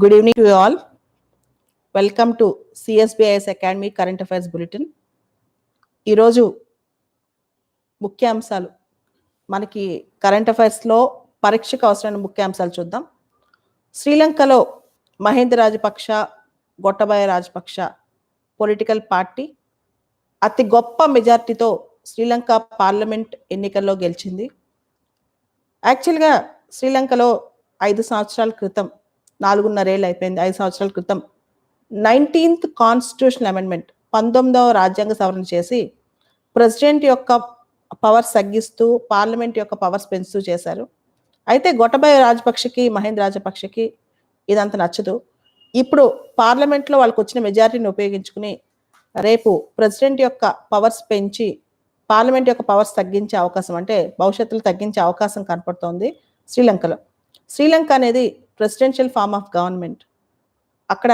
Good evening to all welcome to CSBIS academy current affairs bulletin ఈరోజు ముఖ్యాంశాలు. మనకి current అఫైర్స్లో పరీక్షకు అవసరమైన ముఖ్యాంశాలు చూద్దాం. శ్రీలంకలో మహేంద్ర రాజపక్ష గొట్టబాయ రాజపక్ష పొలిటికల్ పార్టీ అతి గొప్ప మెజార్టీతో శ్రీలంక పార్లమెంట్ ఎన్నికల్లో గెలిచింది. యాక్చువల్గా శ్రీలంకలో ఐదు సంవత్సరాల క్రితం నాలుగున్నరేళ్ళు అయిపోయింది ఐదు సంవత్సరాల క్రితం. నైన్టీన్త్ కాన్స్టిట్యూషన్ అమెండ్మెంట్ పంతొమ్మిదవ రాజ్యాంగ సవరణ చేసి ప్రెసిడెంట్ యొక్క పవర్స్ తగ్గిస్తూ పార్లమెంట్ యొక్క పవర్స్ పెంచుతూ చేశారు. అయితే గొట్టబాయ రాజపక్షకి మహేంద్ర రాజపక్షకి ఇదంత నచ్చదు. ఇప్పుడు పార్లమెంట్లో వాళ్ళకి వచ్చిన మెజారిటీని ఉపయోగించుకుని రేపు ప్రెసిడెంట్ యొక్క పవర్స్ పెంచి పార్లమెంట్ యొక్క పవర్స్ తగ్గించే అవకాశం అంటే భవిష్యత్తులో తగ్గించే అవకాశం కనపడుతోంది శ్రీలంకలో. శ్రీలంక అనేది ప్రెసిడెన్షియల్ ఫార్మ్ ఆఫ్ గవర్నమెంట్ అక్కడ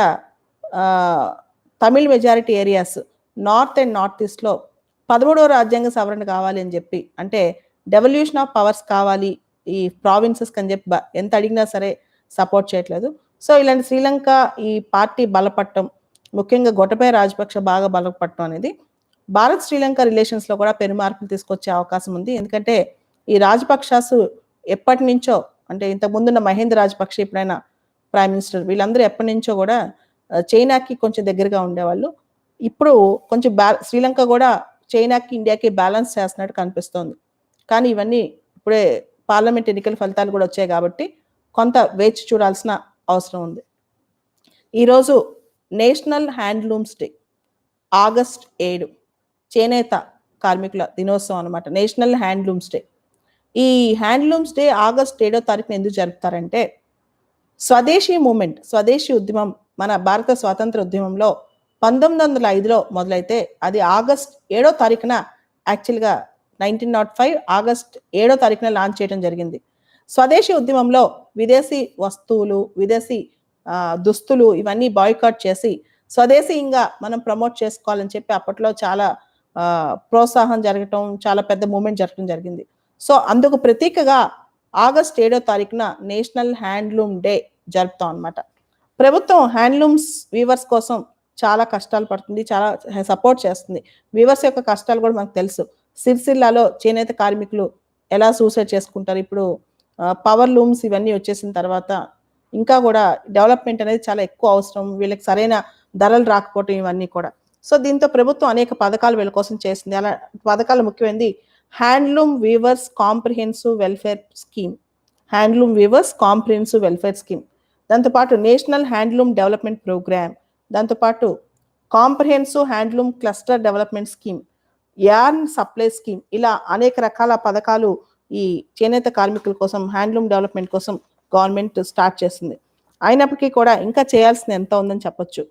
Tamil majority areas north and north ఈస్ట్లో పదమూడవ రాజ్యాంగ సవరణ కావాలి అని చెప్పి అంటే డెవల్యూషన్ ఆఫ్ పవర్స్ కావాలి ఈ ప్రావిన్సెస్కి అని చెప్పి ఎంత అడిగినా సరే సపోర్ట్ చేయట్లేదు. సో ఇలాంటి శ్రీలంక ఈ పార్టీ బలపట్టం ముఖ్యంగా గొట్టపై రాజపక్ష బాగా బలపడటం అనేది భారత్ శ్రీలంక రిలేషన్స్లో కూడా పెను మార్పులు తీసుకొచ్చే అవకాశం ఉంది. ఎందుకంటే ఈ రాజపక్షాసు ఎప్పటి నుంచో అంటే ఇంతకు ముందున్న మహేంద్ర రాజపక్షే ఇప్పుడైనా ప్రైమ్ మినిస్టర్ వీళ్ళందరూ ఎప్పటి నుంచో కూడా చైనాకి కొంచెం దగ్గరగా ఉండేవాళ్ళు. ఇప్పుడు కొంచెం బ్యా శ్రీలంక కూడా చైనాకి ఇండియాకి బ్యాలెన్స్ చేస్తున్నట్టు కనిపిస్తోంది. కానీ ఇవన్నీ ఇప్పుడే పార్లమెంట్ ఎన్నికల ఫలితాలు కూడా వచ్చాయి కాబట్టి కొంత వేచి చూడాల్సిన అవసరం ఉంది. ఈరోజు నేషనల్ హ్యాండ్లూమ్స్ డే ఆగస్ట్ ఏడు చేనేత కార్మికుల దినోత్సవం అనమాట నేషనల్ హ్యాండ్లూమ్స్ డే. ఈ హ్యాండ్లూమ్స్ డే ఆగస్ట్ ఏడో తారీఖున ఎందుకు జరుపుతారంటే స్వదేశీ మూమెంట్ స్వదేశీ ఉద్యమం మన భారత స్వాతంత్ర ఉద్యమంలో పంతొమ్మిది వందల ఐదులో మొదలైతే అది ఆగస్ట్ ఏడో తారీఖున యాక్చువల్గా నైన్టీన్ నాట్ ఫైవ్ ఆగస్ట్ ఏడో తారీఖున లాంచ్ చేయడం జరిగింది. స్వదేశీ ఉద్యమంలో విదేశీ వస్తువులు విదేశీ దుస్తులు ఇవన్నీ బాయ్కాట్ చేసి స్వదేశీయంగా మనం ప్రమోట్ చేసుకోవాలని చెప్పి అప్పట్లో చాలా ప్రోత్సాహం జరగటం చాలా పెద్ద మూమెంట్ జరగడం జరిగింది. సో అందుకు ప్రతీకగా ఆగస్ట్ ఏడో తారీఖున నేషనల్ హ్యాండ్లూమ్ డే జరుపుతాం అనమాట ప్రభుత్వం హ్యాండ్లూమ్స్ వీవర్స్ కోసం చాలా కష్టాలు పడుతుంది చాలా సపోర్ట్ చేస్తుంది. వీవర్స్ యొక్క కష్టాలు కూడా మనకు తెలుసు. సిరిసిల్లాలో చేనేత కార్మికులు ఎలా సూసైడ్ చేసుకుంటారు? ఇప్పుడు పవర్ లూమ్స్ ఇవన్నీ వచ్చేసిన తర్వాత ఇంకా కూడా డెవలప్మెంట్ అనేది చాలా ఎక్కువ అవసరం. వీళ్ళకి సరైన ధరలు రాకపోవటం ఇవన్నీ కూడా. సో దీంతో ప్రభుత్వం అనేక పథకాలు వీళ్ళ కోసం చేసింది. అలా పథకాలు ముఖ్యమైనది handloom weavers comprehensive welfare scheme handloom weavers comprehensive welfare scheme దాంతోపాటు నేషనల్ హ్యాండ్లూమ్ డెవలప్మెంట్ ప్రోగ్రామ్ దాంతోపాటు comprehensive handloom cluster development scheme yarn supply scheme ఇలా అనేక రకాల పథకాలు ఈ చేనేత కార్మికుల కోసం హ్యాండ్లూమ్ డెవలప్మెంట్ కోసం గవర్నమెంట్ స్టార్ట్ చేసింది. అయినప్పటికీ కూడా ఇంకా చేయాల్సింది ఎంత ఉందని చెప్పొచ్చు.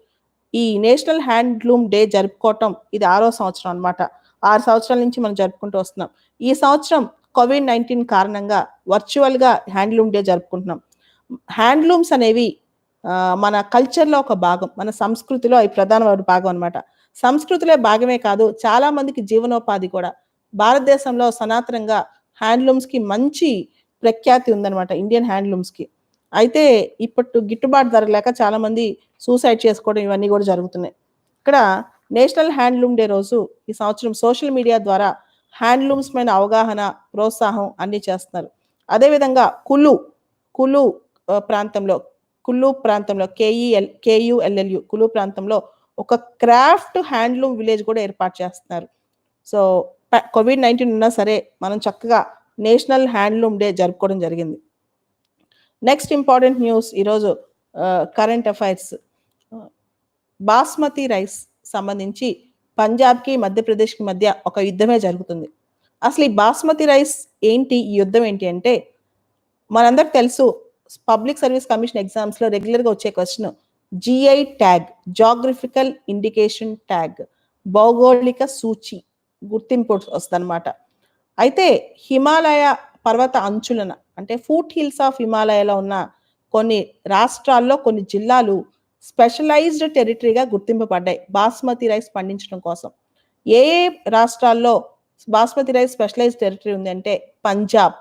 ఈ నేషనల్ హ్యాండ్లూమ్ డే జరుపుకోవటం ఇది ఆరో సంవత్సరం అనమాట ఆరు సంవత్సరాల నుంచి మనం జరుపుకుంటూ వస్తున్నాం. ఈ సంవత్సరం కోవిడ్ నైన్టీన్ కారణంగా వర్చువల్గా హ్యాండ్లూమ్ డే జరుపుకుంటున్నాం. హ్యాండ్లూమ్స్ అనేవి మన కల్చర్లో ఒక భాగం మన సంస్కృతిలో అవి ప్రధానమైన భాగం అనమాట సంస్కృతిలో భాగమే కాదు చాలా మందికి జీవనోపాధి కూడా. భారతదేశంలో సనాతనంగా హ్యాండ్లూమ్స్కి మంచి ప్రఖ్యాతి ఉందన్నమాట ఇండియన్ హ్యాండ్లూమ్స్కి. అయితే ఇప్పుడు గిట్టుబాటు ధర లేక చాలామంది సూసైడ్ చేసుకోవడం ఇవన్నీ కూడా జరుగుతున్నాయి. ఇక్కడ నేషనల్ హ్యాండ్లూమ్ డే రోజు ఈ సంవత్సరం సోషల్ మీడియా ద్వారా హ్యాండ్లూమ్స్ పైన అవగాహన ప్రోత్సాహం అన్ని చేస్తున్నారు. అదేవిధంగా కులు కులు ప్రాంతంలో కులు ప్రాంతంలో కేఈఎల్ కేయుఎల్ఎల్యు కులు ప్రాంతంలో ఒక క్రాఫ్ట్ హ్యాండ్లూమ్ విలేజ్ కూడా ఏర్పాటు చేస్తున్నారు. సో కోవిడ్ నైన్టీన్ ఉన్నా సరే మనం చక్కగా నేషనల్ హ్యాండ్లూమ్ డే జరుపుకోవడం జరిగింది. నెక్స్ట్ ఇంపార్టెంట్ న్యూస్ ఈరోజు కరెంట్ అఫైర్స్. బాస్మతి రైస్ సంబంధించి పంజాబ్కి మధ్యప్రదేశ్కి మధ్య ఒక యుద్ధమే జరుగుతుంది. అసలు ఈ బాస్మతి రైస్ ఏంటి? ఈ యుద్ధం ఏంటి అంటే మనందరికి తెలుసు పబ్లిక్ సర్వీస్ కమిషన్ ఎగ్జామ్స్లో రెగ్యులర్గా వచ్చే question GI tag geographical indication tag భౌగోళిక సూచి గుర్తింపు వస్తుందన్నమాట. అయితే హిమాలయ పర్వత అంచులన అంటే ఫూట్ హిల్స్ ఆఫ్ హిమాలయలో ఉన్న కొన్ని రాష్ట్రాల్లో కొన్ని జిల్లాలు స్పెషలైజ్డ్ టెరిటరీగా గుర్తింపబడ్డాయి. బాస్మతి రైస్ పండించడం కోసం. ఏ ఏ రాష్ట్రాల్లో బాస్మతి రైస్ స్పెషలైజ్డ్ టెరిటరీ ఉందంటే పంజాబ్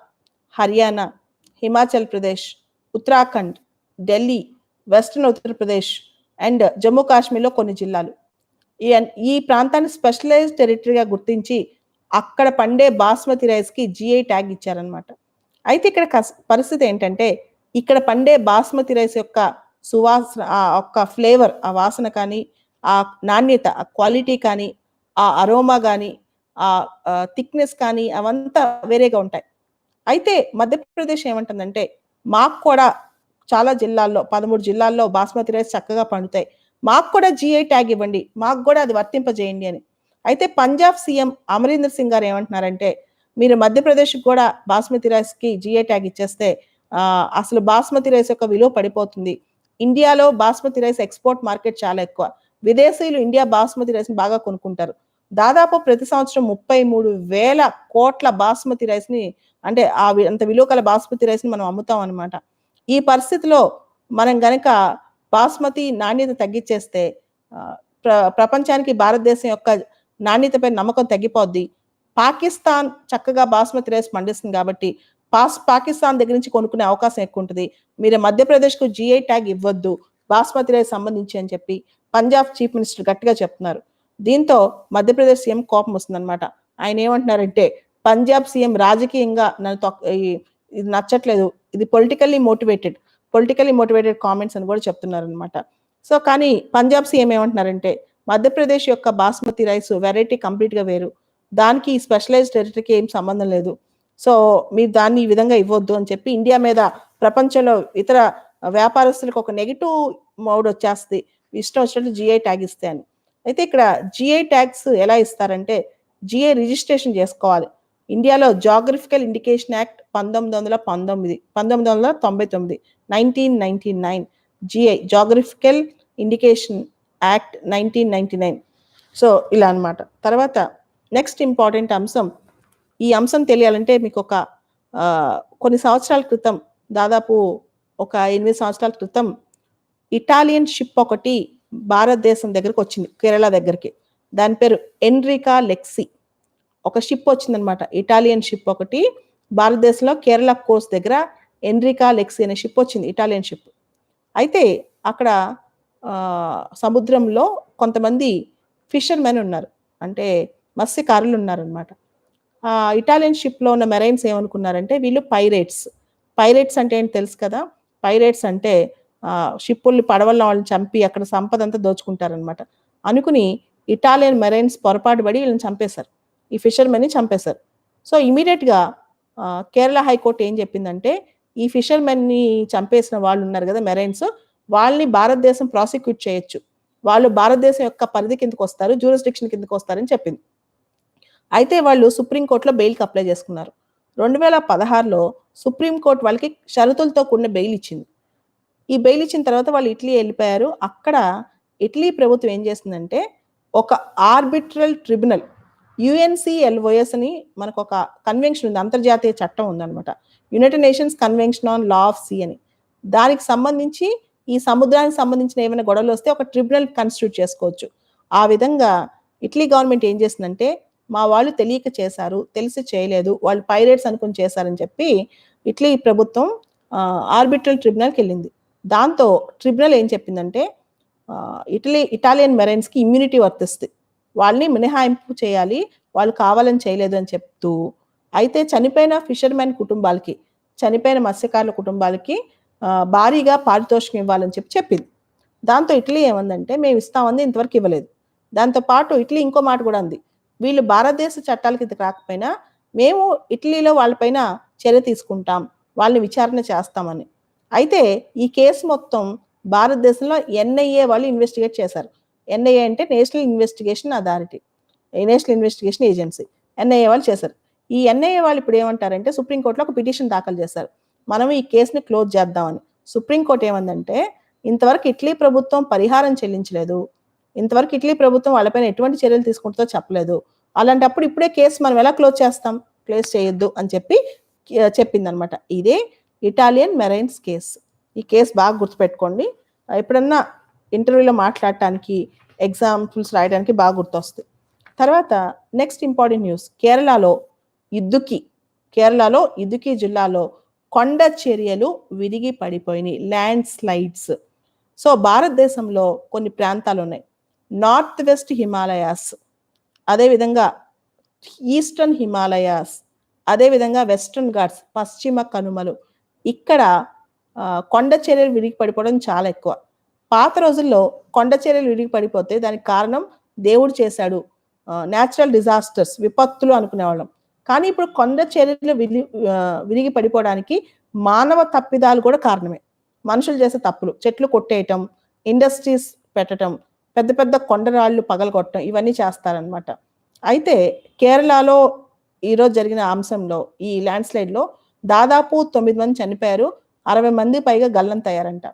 హర్యానా హిమాచల్ ప్రదేశ్ ఉత్తరాఖండ్ ఢిల్లీ వెస్ట్రన్ ఉత్తరప్రదేశ్ అండ్ జమ్మూ కాశ్మీర్లో కొన్ని జిల్లాలు. ఈ ఈ ప్రాంతాన్ని స్పెషలైజ్డ్ టెరిటరీగా గుర్తించి అక్కడ పండే బాస్మతి రైస్కి జిఐ ట్యాగ్ ఇచ్చారనమాట అయితే ఇక్కడ కస్- పరిస్థితి ఏంటంటే ఇక్కడ పండే బాస్మతి రైస్ యొక్క సువాసన ఆ ఒక్క ఫ్లేవర్ ఆ వాసన కానీ ఆ నాణ్యత ఆ క్వాలిటీ కానీ ఆ అరోమా కానీ ఆ థిక్నెస్ కానీ అవంతా వేరేగా ఉంటాయి. అయితే మధ్యప్రదేశ్ ఏమంటుందంటే మాకు కూడా చాలా జిల్లాల్లో పదమూడు జిల్లాల్లో బాస్మతి రైస్ చక్కగా పండుతాయి. మాకు కూడా జిఐ ట్యాగ్ ఇవ్వండి. మాకు కూడా అది వర్తింపజేయండి అని. అయితే పంజాబ్ సీఎం అమరీందర్ సింగ్ గారు ఏమంటున్నారంటే మీరు మధ్యప్రదేశ్కి కూడా బాస్మతి రైస్కి జిఐ ట్యాగ్ ఇచ్చేస్తే అసలు బాస్మతి రైస్ యొక్క విలువ పడిపోతుంది. ఇండియాలో బాస్మతి రైస్ ఎక్స్పోర్ట్ మార్కెట్ చాలా ఎక్కువ. విదేశీయులు ఇండియా బాస్మతి రైస్ని బాగా కొనుక్కుంటారు. దాదాపు ప్రతి సంవత్సరం ముప్పై మూడు వేల కోట్ల బాస్మతి రైస్ని అంటే ఆ వి- అంత విలువ గల బాస్మతి రైస్ని మనం అమ్ముతాం అనమాట ఈ పరిస్థితిలో మనం గనక బాస్మతి నాణ్యత తగ్గించేస్తే ప్ర ప్రపంచానికి భారతదేశం యొక్క నాణ్యతపై నమ్మకం తగ్గిపోద్ది. పాకిస్తాన్ చక్కగా బాస్మతి రైస్ పండిస్తుంది కాబట్టి పాస్ పాకిస్తాన్ దగ్గర నుంచి కొనుక్కునే అవకాశం ఎక్కువ ఉంటుంది మీరు మధ్యప్రదేశ్కు జిఐ ట్యాగ్ ఇవ్వద్దు. బాస్మతి రైస్ సంబంధించి అని చెప్పి పంజాబ్ చీఫ్ మినిస్టర్ గట్టిగా చెప్తున్నారు. దీంతో మధ్యప్రదేశ్ సీఎం కోపం వస్తుందన్నమాట. ఆయన ఏమంటున్నారంటే పంజాబ్ సీఎం రాజకీయంగా నన్ను తొక్- ఇది నచ్చట్లేదు. ఇది politically motivated politically motivated comments అని కూడా చెప్తున్నారు అనమాట సో కానీ పంజాబ్ సీఎం ఏమంటున్నారంటే మధ్యప్రదేశ్ యొక్క బాస్మతి రైస్ వెరైటీ కంప్లీట్గా వేరు. దానికి స్పెషలైజ్డ్ టెరిటరీకి ఏం సంబంధం లేదు. సో మీరు దాన్ని ఈ విధంగా ఇవ్వద్దు అని చెప్పి ఇండియా మీద ప్రపంచంలో ఇతర వ్యాపారస్తులకు ఒక నెగిటివ్ మోడ్ వచ్చేస్తుంది. ఇష్టం వచ్చినట్టు జిఐ ట్యాగ్ ఇస్తే అని. అయితే ఇక్కడ జిఐ ట్యాగ్స్ ఎలా ఇస్తారంటే జిఐ రిజిస్ట్రేషన్ చేసుకోవాలి. ఇండియాలో జాగ్రఫికల్ ఇండికేషన్ యాక్ట్ పంతొమ్మిది వందల పంతొమ్మిది పంతొమ్మిది వందల తొంభై తొమ్మిది nineteen ninety nine GI geographical indication act nineteen ninety nine. So ఇలా అన్నమాట. తర్వాత నెక్స్ట్ ఇంపార్టెంట్ అంశం ఈ అంశం తెలియాలంటే మీకు ఒక కొన్ని సంవత్సరాల క్రితం దాదాపు ఒక ఎనిమిది సంవత్సరాల క్రితం ఇటాలియన్ షిప్ ఒకటి భారతదేశం దగ్గరకు వచ్చింది కేరళ దగ్గరికి. దాని పేరు ఎన్రికా లెక్సీ. ఒక షిప్ వచ్చిందనమాట. ఇటాలియన్ షిప్ ఒకటి భారతదేశంలో కేరళ కోస్ట్ దగ్గర ఎన్రికా లెక్సీ అనే షిప్ వచ్చింది ఇటాలియన్ షిప్. అయితే అక్కడ సముద్రంలో కొంతమంది ఫిషర్మెన్ ఉన్నారు. అంటే మత్స్యకారులు ఉన్నారనమాట. ఇటాలియన్ షిప్లో ఉన్న మెరైన్స్ ఏమనుకున్నారంటే వీళ్ళు పైరేట్స్ పైరేట్స్ అంటే ఏంటి తెలుసు కదా? పైరేట్స్ అంటే షిప్పుల్ని పడవల్లో వాళ్ళని చంపి అక్కడ సంపద అంతా దోచుకుంటారనమాట అనుకుని ఇటాలియన్ మెరైన్స్ పొరపాటు పడి వీళ్ళని చంపేశారు. ఈ ఫిషర్మెన్ని చంపేశారు. సో ఇమీడియట్గా కేరళ హైకోర్టు ఏం చెప్పిందంటే ఈ ఫిషర్మెన్ని చంపేసిన వాళ్ళు ఉన్నారు కదా మెరైన్స్ వాళ్ళని భారతదేశం ప్రాసిక్యూట్ చేయొచ్చు. వాళ్ళు భారతదేశం యొక్క పరిధి కిందకు వస్తారు జూరిస్డిక్షన్ కిందకు వస్తారని చెప్పింది. అయితే వాళ్ళు సుప్రీంకోర్టులో బెయిల్కి అప్లై చేసుకున్నారు. రెండు వేల పదహారులో సుప్రీంకోర్టు వాళ్ళకి షరతులతో కూడిన బెయిల్ ఇచ్చింది. ఈ బెయిల్ ఇచ్చిన తర్వాత వాళ్ళు ఇటలీ వెళ్ళిపోయారు. అక్కడ ఇటలీ ప్రభుత్వం ఏం చేసిందంటే ఒక ఆర్బిట్రల్ ట్రిబ్యునల్ యుఎన్సిఎల్ఓఎస్ అని మనకు ఒక కన్వెన్షన్ ఉంది అంతర్జాతీయ చట్టం ఉందన్నమాట. United Nations convention on law of sea అని. దానికి సంబంధించి ఈ సముద్రానికి సంబంధించిన ఏమైనా గొడవలు వస్తే ఒక ట్రిబ్యునల్ కన్స్టిట్యూట్ చేసుకోవచ్చు. ఆ విధంగా ఇటలీ గవర్నమెంట్ ఏం చేసిందంటే మా వాళ్ళు తెలియక చేశారు తెలిసి చేయలేదు వాళ్ళు పైరేట్స్ అనుకుని చేశారని చెప్పి ఇట్లీ ప్రభుత్వం ఆర్బిట్రల్ ట్రిబ్యునల్కి వెళ్ళింది. దాంతో ట్రిబ్యునల్ ఏం చెప్పిందంటే ఇటలీ ఇటాలియన్ మెరైన్స్కి ఇమ్యూనిటీ వర్తిస్తుంది. వాళ్ళని మినహాయింపు చేయాలి వాళ్ళు కావాలని చేయలేదు అని చెప్తూ అయితే చనిపోయిన ఫిషర్మెన్ కుటుంబాలకి చనిపోయిన మత్స్యకారుల కుటుంబాలకి భారీగా పారితోషికం ఇవ్వాలని చెప్పి చెప్పింది. దాంతో ఇటలీ ఏమందంటే మేము ఇస్తామంది ఇంతవరకు ఇవ్వలేదు. దాంతో పాటు ఇటలీ ఇంకో మాట కూడా ఉంది వీళ్ళు భారతదేశ చట్టాల కింద రాకపోయినా మేము ఇటలీలో వాళ్ళపైన చర్య తీసుకుంటాం వాళ్ళని విచారణ చేస్తామని. అయితే ఈ కేసు మొత్తం భారతదేశంలో ఎన్ఐఏ వాళ్ళు ఇన్వెస్టిగేట్ చేశారు. ఎన్ఐఏ అంటే national investigation authority national investigation agency. NIA వాళ్ళు చేశారు. ఈ ఎన్ఐఏ వాళ్ళు ఇప్పుడు ఏమంటారంటే సుప్రీంకోర్టులో ఒక పిటిషన్ దాఖలు చేశారు. మనం ఈ కేసుని క్లోజ్ చేద్దామని. సుప్రీంకోర్టు ఏమందంటే ఇంతవరకు ఇటలీ ప్రభుత్వం పరిహారం చెల్లించలేదు. ఇంతవరకు ఇటలీ ప్రభుత్వం వాళ్ళపైన ఎటువంటి చర్యలు తీసుకుంటుందో చెప్పలేదు. అలాంటప్పుడు ఇప్పుడే కేసు మనం ఎలా క్లోజ్ చేస్తాం? క్లోజ్ చేయొద్దు అని చెప్పి చెప్పింది అనమాట ఇదే ఇటాలియన్ మెరైన్స్ కేస్. ఈ కేసు బాగా గుర్తుపెట్టుకోండి. ఎప్పుడన్నా ఇంటర్వ్యూలో మాట్లాడటానికి ఎగ్జాంపుల్స్ రాయడానికి బాగా గుర్తొస్తుంది తర్వాత నెక్స్ట్ ఇంపార్టెంట్ న్యూస్. కేరళలో ఇద్దుకి కేరళలో ఇదుకి జిల్లాలో కొండ చర్యలు విరిగి పడిపోయినాయి. Land slides. సో భారతదేశంలో కొన్ని ప్రాంతాలు ఉన్నాయి నార్త్ వెస్ట్ హిమాలయాస్. అదేవిధంగా ఈస్టర్న్ హిమాలయాస్ అదేవిధంగా వెస్ట్రన్ ఘాట్స్ పశ్చిమ కనుమలు. ఇక్కడ కొండ చర్యలు విరిగి పడిపోవడం చాలా ఎక్కువ. పాత రోజుల్లో కొండ చర్యలు విరిగి పడిపోతే దానికి కారణం దేవుడు చేశాడు. న్యాచురల్ డిజాస్టర్స్ విపత్తులు అనుకునేవాళ్ళం. కానీ ఇప్పుడు కొండ చర్యలు విరి విరిగి పడిపోవడానికి మానవ తప్పిదాలు కూడా కారణమే. మనుషులు చేసే తప్పులు చెట్లు కొట్టేయటం ఇండస్ట్రీస్ పెట్టడం పెద్ద పెద్ద కొండరాళ్ళు పగలగొట్టడం ఇవన్నీ చేస్తారనమాట అయితే కేరళలో ఈరోజు జరిగిన అంశంలో ఈ ల్యాండ్ స్లైడ్లో దాదాపు తొమ్మిది మంది చనిపోయారు అరవై మంది పైగా గల్లంతయ్యారంట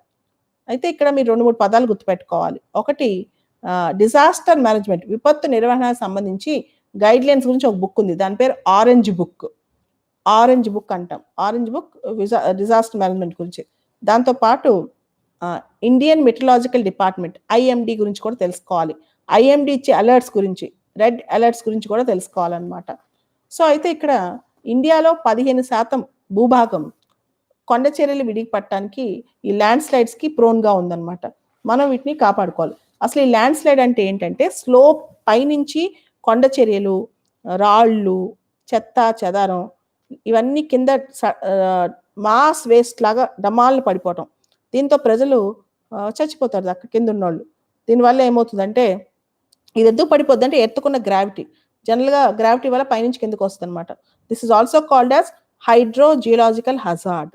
అయితే ఇక్కడ మీరు రెండు మూడు పదాలు గుర్తుపెట్టుకోవాలి. ఒకటి డిజాస్టర్ మేనేజ్మెంట్ విపత్తు నిర్వహణ సంబంధించి గైడ్ లైన్స్ గురించి ఒక బుక్ ఉంది. దాని పేరు ఆరెంజ్ బుక్. ఆరెంజ్ బుక్ అంటాం. ఆరెంజ్ బుక్ డిజాస్టర్ మేనేజ్మెంట్ గురించి. దాంతో పాటు ఇండియన్ మెటలాజికల్ డిపార్ట్మెంట్ ఐఎండి గురించి కూడా తెలుసుకోవాలి. ఐఎండి ఇచ్చే అలర్ట్స్ గురించి రెడ్ అలర్ట్స్ గురించి కూడా తెలుసుకోవాలన్నమాట. సో అయితే ఇక్కడ ఇండియాలో పదిహేను శాతం భూభాగం కొండ చర్యలు విడిగి పట్టడానికి ఈ ల్యాండ్ స్లైడ్స్కి ప్రోన్గా ఉందన్నమాట. మనం వీటిని కాపాడుకోవాలి. అసలు ఈ ల్యాండ్ స్లైడ్ అంటే ఏంటంటే స్లోప్ పైనుంచి కొండ చర్యలు రాళ్ళు చెత్త చెదారం ఇవన్నీ కింద మాస్ వేస్ట్ లాగా డమాల్ని పడిపోవటం. దీంతో ప్రజలు చచ్చిపోతారు అక్కడ కింద ఉన్నోళ్ళు దీనివల్ల ఏమవుతుందంటే ఇది ఎందుకు పడిపోద్ది అంటే ఎత్తుకున్న గ్రావిటీ. జనరల్గా గ్రావిటీ వల్ల పైనుంచి కిందకు వస్తుంది అనమాట this is also called as hydro geological hazard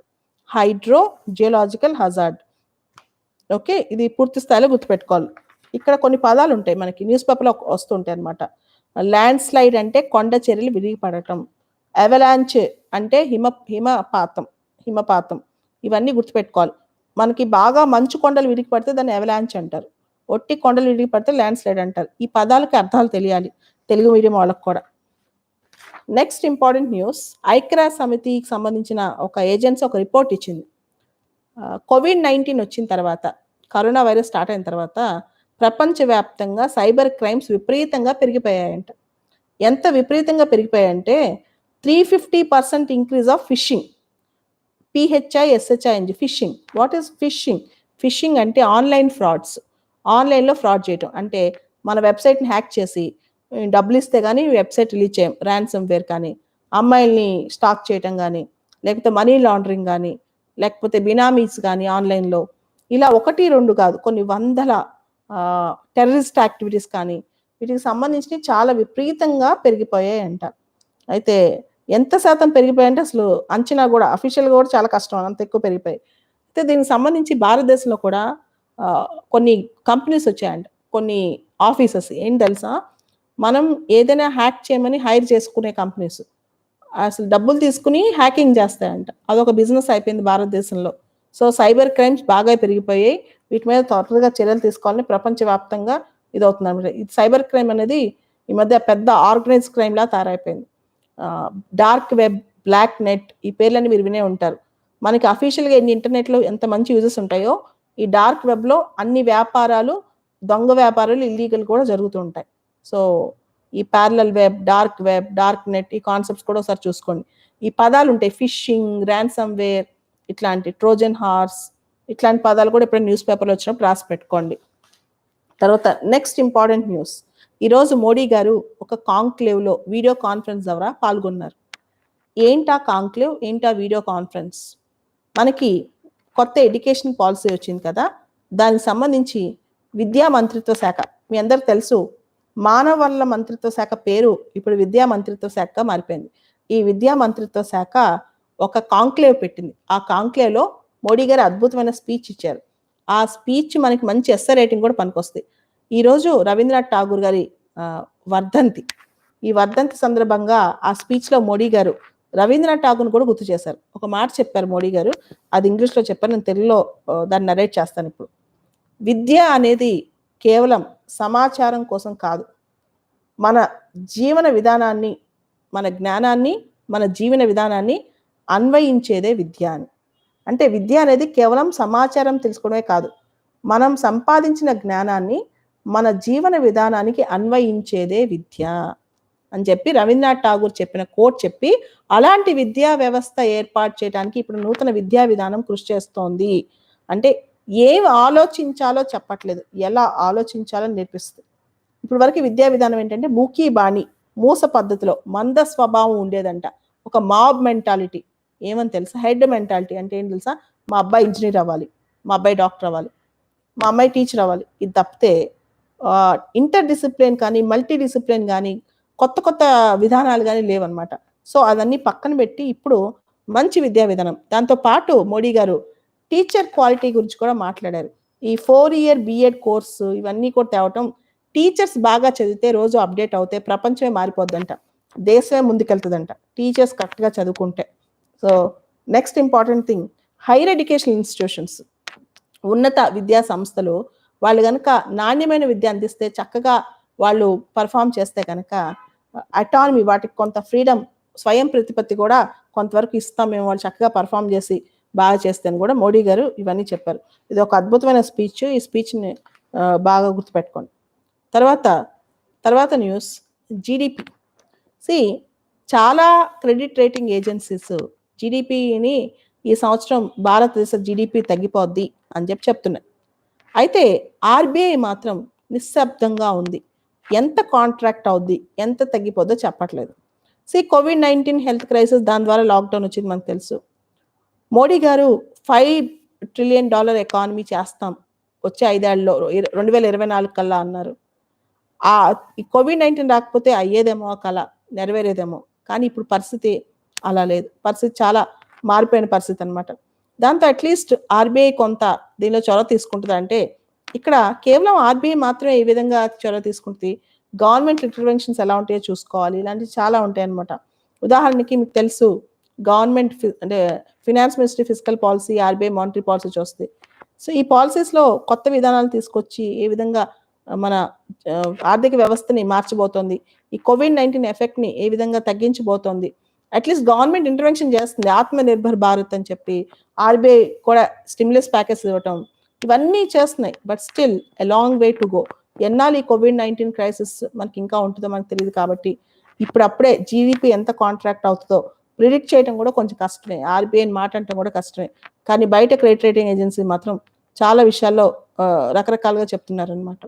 hydro geological hazard okay ఇది పూర్తి స్థాయిలో గుర్తుపెట్టుకోవాలి. ఇక్కడ కొన్ని పదాలు ఉంటాయి మనకి న్యూస్ పేపర్లో వస్తుంటాయి అనమాట ల్యాండ్ స్లైడ్ అంటే కొండ చర్యలు విరిగి పడటం అవలాంచ్ అంటే హిమ హిమపాతం హిమపాతం. ఇవన్నీ గుర్తుపెట్టుకోవాలి. మనకి బాగా మంచు కొండలు విరిగి పడితే దాన్ని అవలాంచ్ అంటారు. ఒట్టి కొండలు విరిగి పడితే ల్యాండ్ స్లైడ్ అంటారు. ఈ పదాలకి అర్థాలు తెలియాలి. తెలుగు మీడియం వాళ్ళకి కూడా. Next important news. ఐక్రా సమితికి సంబంధించిన ఒక ఏజెన్సీ ఒక రిపోర్ట్ ఇచ్చింది. కోవిడ్ నైన్టీన్ వచ్చిన తర్వాత కరోనా వైరస్ స్టార్ట్ అయిన తర్వాత ప్రపంచవ్యాప్తంగా సైబర్ క్రైమ్స్ విపరీతంగా పెరిగిపోయాయంట. ఎంత విపరీతంగా పెరిగిపోయాయంటే three fifty percent increase of phishing. P H I S H I N G phishing what is phishing phishing అంటే ఆన్లైన్ ఫ్రాడ్స్. ఆన్లైన్లో ఫ్రాడ్ చేయటం. అంటే మన వెబ్సైట్ని హ్యాక్ చేసి డబ్బులు ఇస్తే కానీ వెబ్సైట్ రిలీజ్ చేయం ర్యాన్సమ్ వేర్ కానీ అమ్మాయిల్ని స్టాక్ చేయటం కానీ లేకపోతే మనీ లాండరింగ్ కానీ లేకపోతే బినామీస్ కానీ ఆన్లైన్లో. ఇలా ఒకటి రెండు కాదు కొన్ని వందల టెర్రరిస్ట్ యాక్టివిటీస్ కానీ వీటికి సంబంధించి చాలా విపరీతంగా పెరిగిపోయాయంట. అయితే ఎంత శాతం పెరిగిపోయాయంటే అసలు అంచనా కూడా అఫీషియల్గా కూడా చాలా కష్టం అంత ఎక్కువ పెరిగిపోయాయి. అయితే దీనికి సంబంధించి భారతదేశంలో కూడా కొన్ని కంపెనీస్ వచ్చాయండి కొన్ని ఆఫీసెస్ ఏం తెలుసా? మనం ఏదైనా హ్యాక్ చేయమని హైర్ చేసుకునే కంపెనీస్ అసలు డబ్బులు తీసుకుని హ్యాకింగ్ చేస్తాయంట. అదొక బిజినెస్ అయిపోయింది భారతదేశంలో. సో సైబర్ క్రైమ్స్ బాగా పెరిగిపోయాయి. వీటి మీద త్వరగా చర్యలు తీసుకోవాలని ప్రపంచవ్యాప్తంగా ఇది అవుతుంది అనమాట ఇది సైబర్ క్రైమ్ అనేది ఈ మధ్య పెద్ద ఆర్గనైజ్ క్రైమ్లా తయారైపోయింది. డార్క్ వెబ్ బ్లాక్ నెట్ ఈ పేర్లన్నీ మీరు వినే ఉంటారు. మనకి అఫీషియల్గా ఎన్ని ఇంటర్నెట్లో ఎంత మంచి యూజెస్ ఉంటాయో ఈ డార్క్ వెబ్లో అన్ని వ్యాపారాలు దొంగ వ్యాపారాలు ఇల్లీగల్ కూడా జరుగుతూ ఉంటాయి. సో ఈ parallel web dark web dark net ఈ కాన్సెప్ట్స్ కూడా ఒకసారి చూసుకోండి. ఈ పదాలు ఉంటాయి ఫిషింగ్ ర్యాన్సమ్ వేర్ ఇట్లాంటి ట్రోజన్ హార్స్ ఇట్లాంటి పదాలు కూడా ఎప్పుడైనా న్యూస్ పేపర్లో వచ్చినప్పుడు రాసి పెట్టుకోండి. తర్వాత నెక్స్ట్ ఇంపార్టెంట్ న్యూస్ ఈరోజు మోడీ గారు ఒక కాంక్లేవ్లో వీడియో కాన్ఫరెన్స్ ద్వారా పాల్గొన్నారు. ఏంటా కాంక్లేవ్? ఏంటా వీడియో కాన్ఫరెన్స్? మనకి కొత్త ఎడ్యుకేషన్ పాలసీ వచ్చింది కదా దానికి సంబంధించి విద్యా మంత్రిత్వ శాఖ మీ అందరు తెలుసు మానవ వనరుల మంత్రిత్వ శాఖ పేరు ఇప్పుడు విద్యా మంత్రిత్వ శాఖగా మారిపోయింది. ఈ విద్యా మంత్రిత్వ శాఖ ఒక కాంక్లేవ్ పెట్టింది. ఆ కాంక్లేవ్లో మోడీ గారు అద్భుతమైన స్పీచ్ ఇచ్చారు. ఆ స్పీచ్ మనకి మంచి ఎస్ఆర్ రేటింగ్ కూడా పనికొస్తుంది. ఈరోజు రవీంద్రనాథ్ ఠాగూర్ గారి వర్ధంతి. ఈ వర్ధంతి సందర్భంగా ఆ స్పీచ్లో మోడీ గారు రవీంద్రనాథ్ ఠాగూర్ కూడా గుర్తు చేశారు. ఒక మాట చెప్పారు మోడీ గారు. అది ఇంగ్లీష్లో చెప్పారు. నేను తెలుగులో దాన్ని నరేట్ చేస్తాను ఇప్పుడు. విద్య అనేది కేవలం సమాచారం కోసం కాదు. మన జీవన విధానాన్ని మన జ్ఞానాన్ని మన జీవన విధానాన్ని అన్వయించేదే విద్య అని. అంటే విద్య అనేది కేవలం సమాచారం తెలుసుకోవడమే కాదు. మనం సంపాదించిన జ్ఞానాన్ని మన జీవన విధానానికి అన్వయించేదే విద్య అని చెప్పి రవీంద్రనాథ్ ఠాగూర్ చెప్పిన కోట్ చెప్పి అలాంటి విద్యా వ్యవస్థ ఏర్పాటు చేయడానికి ఇప్పుడు నూతన విద్యా విధానం కృషి చేస్తోంది. అంటే ఏం ఆలోచించాలో చెప్పట్లేదు. ఎలా ఆలోచించాలో నేర్పిస్తుంది ఇప్పుడు వరకు విద్యా విధానం ఏంటంటే మూకీ బాణి మూస పద్ధతిలో మంద స్వభావం ఉండేదంట. ఒక మాబ్ మెంటాలిటీ. ఏమని తెలుసా? హెడ్ మెంటాలిటీ అంటే ఏం తెలుసా? మా అబ్బాయి ఇంజనీర్ అవ్వాలి మా అబ్బాయి డాక్టర్ అవ్వాలి మా అమ్మాయి టీచర్ అవ్వాలి. ఇది తప్పితే ఇంటర్ డిసిప్లిన్ కానీ మల్టీ డిసిప్లిన్ కానీ కొత్త కొత్త విధానాలు కానీ లేవన్నమాట. సో అదన్నీ పక్కన పెట్టి ఇప్పుడు మంచి విద్యా విధానం. దాంతో పాటు మోడీ గారు టీచర్ క్వాలిటీ గురించి కూడా మాట్లాడారు. ఈ ఫోర్ ఇయర్ బిఎడ్ కోర్సు ఇవన్నీ కూడా తేవటం టీచర్స్ బాగా చదివితే రోజు అప్డేట్ అవుతే ప్రపంచమే మారిపోద్దంట. దేశమే ముందుకెళ్తుందంట. టీచర్స్ కరెక్ట్గా చదువుకుంటే. So next important thing higher education institutions. ఉన్నత విద్యా సంస్థలు వాళ్ళు కనుక నాణ్యమైన విద్య అందిస్తే చక్కగా వాళ్ళు పర్ఫామ్ చేస్తే కనుక అటానమీ వాటికి కొంత ఫ్రీడమ్ స్వయం ప్రతిపత్తి కూడా కొంతవరకు ఇస్తాం మేము. వాళ్ళు చక్కగా పర్ఫామ్ చేసి బాగా చేస్తే అని కూడా మోడీ గారు ఇవన్నీ చెప్పారు. ఇది ఒక అద్భుతమైన స్పీచ్ ఈ స్పీచ్ని బాగా గుర్తుపెట్టుకోండి. తర్వాత తర్వాత న్యూస్ జీడిపి సి చాలా క్రెడిట్ రేటింగ్ ఏజెన్సీస్ జీడిపిని ఈ సంవత్సరం భారతదేశ జీడిపి తగ్గిపోద్ది అని చెప్పి చెప్తున్నాయి. అయితే ఆర్బీఐ మాత్రం నిశ్శబ్దంగా ఉంది. ఎంత కాంట్రాక్ట్ అవుద్ది ఎంత తగ్గిపోద్దో చెప్పట్లేదు. సి కోవిడ్ నైన్టీన్ హెల్త్ క్రైసిస్ దాని ద్వారా లాక్డౌన్ వచ్చింది మనకు తెలుసు. మోడీ గారు ఫైవ్ ట్రిలియన్ డాలర్ ఎకానమీ చేస్తాం. వచ్చే ఐదేళ్ళలో రెండు వేల ఇరవై నాలుగు కల్లా అన్నారు. ఆ ఈ కోవిడ్ నైన్టీన్ రాకపోతే అయ్యేదేమో ఆ కళ నెరవేరేదేమో. కానీ ఇప్పుడు పరిస్థితి అలా లేదు. పరిస్థితి చాలా మారిపోయిన పరిస్థితి అనమాట దాంతో అట్లీస్ట్ ఆర్బీఐ కొంత దీనిలో చొరవ తీసుకుంటుంది. అంటే ఇక్కడ కేవలం ఆర్బీఐ మాత్రమే ఈ విధంగా చొరవ తీసుకుంటుంది. గవర్నమెంట్ ఇంటర్వెన్షన్స్ ఎలా ఉంటాయో చూసుకోవాలి. ఇలాంటివి చాలా ఉంటాయి అనమాట ఉదాహరణకి మీకు తెలుసు గవర్నమెంట్ అంటే finance ministry physical policy RBI monetary policy చూస్తుంది. సో ఈ పాలసీస్లో కొత్త విధానాలు తీసుకొచ్చి ఏ విధంగా మన ఆర్థిక వ్యవస్థని మార్చబోతోంది. ఈ కోవిడ్ నైన్టీన్ ఎఫెక్ట్ని ఏ విధంగా తగ్గించబోతోంది. అట్లీస్ట్ గవర్నమెంట్ ఇంటర్వెన్షన్ చేస్తుంది. ఆత్మ నిర్భర్ భారత్ అని చెప్పి ఆర్బీఐ కూడా స్టిమ్యులస్ ప్యాకేజ్ ఇవ్వటం ఇవన్నీ చేస్తున్నాయి. But still a long way to go ఎన్నాళ్ళు ఈ కోవిడ్ నైన్టీన్ క్రైసిస్ మనకి ఇంకా ఉంటుందో మనకు తెలియదు కాబట్టి ఇప్పుడు అప్పుడే జీవీపీ ఎంత కాంట్రాక్ట్ అవుతుందో ప్రిడిక్ట్ చేయడం కూడా కొంచెం కష్టమే. ఆర్బీఐ మాట అంటే కూడా కష్టమే. కానీ బయట క్రెడిట్ రేటింగ్ ఏజెన్సీ మాత్రం చాలా విషయాల్లో రకరకాలుగా చెప్తున్నారనమాట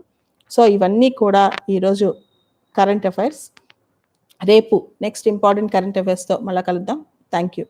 సో ఇవన్నీ కూడా ఈరోజు కరెంట్ అఫైర్స్. రేపు నెక్స్ట్ ఇంపార్టెంట్ కరెంట్ అఫైర్స్తో మళ్ళీ కలుద్దాం. Thank you